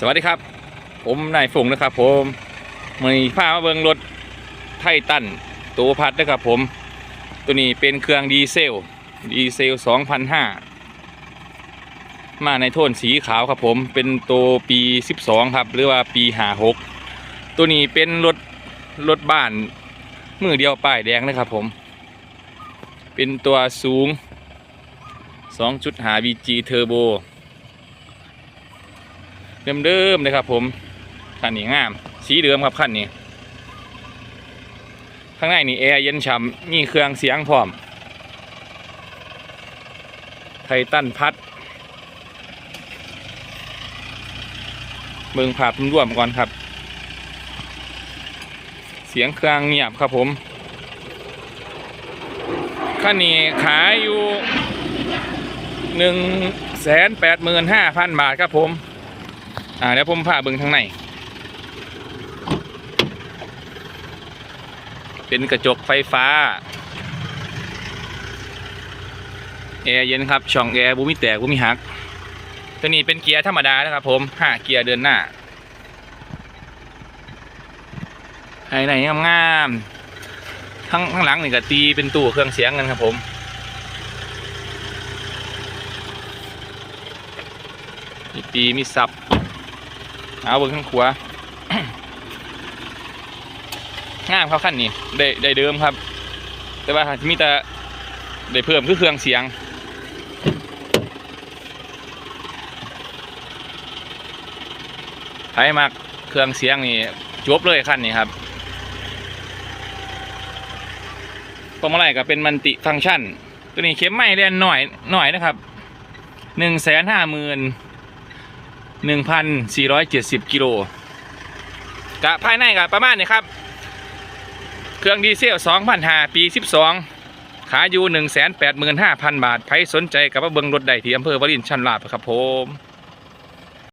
สวัสดีครับ ผมนายฝงนะครับ ผมมีพามาเบิงรถไททันตัวพัดนะครับผม ตัวนี้เป็นเครื่องดีเซล ดีเซล2005 มาในโทนสีขาวครับผมเป็นตัวปี 12 ครับ หรือว่าปี56ตัวนี้เป็นรถรถบ้านมือเดียวป้ายแดงนะครับผม เป็นตัวสูง 2.5 VG Turbo เดิมๆเลยครับ ผมคันนี้งาม สีเดิมครับคันนี้ ข้างในนี่แอร์เย็นฉ่ำมีเครื่องเสียงพร้อมไททันพัดเบิงภาพร่วมก่อนครับ เสียงเครื่องเงียบครับผมคันนี้ขายอยู่หนึ่งแสนแปดหมื่นห้าพันบาทครับผม อ่าเดี๋ยวผมพาเบิ่งทางในเป็นกระจกไฟฟ้าแอร์เย็นครับ ช่องแอร์บุมิแตกบุมิหักตัวนี้เป็นเกียร์ธรรมดานะครับผมห้าเกียร์เดินหน้าภายในงามๆข้างข้างหลังนี่ก็ตีเป็นตู้เครื่องเสียงกันครับผม มีตีมีซับ เอาเบิ่งข้างขวางามครับขั้นนี้ได้ได้เดิมครับ แต่ว่ามีแต่ได้เพิ่มคือเครื่องเสียงใครมักเครื่องเสียงนี่จบเลยขั้นนี้ครับพวงมาลัยก็เป็นมันติฟังก์ชัน ตัวนี้เข็มไม่เรียนหน่อยหน่อยนะครับหนึ่งแสนห้าหมื่น 1,470 กิโลกะภายในกะประมาณนี้ครับ เครื่องดีเซล2,500ปี 12 ขายอยู่ 185,000 บาท ใครสนใจกับมาเบิงรถใดที่อำเภอวารินชันลาบครับผม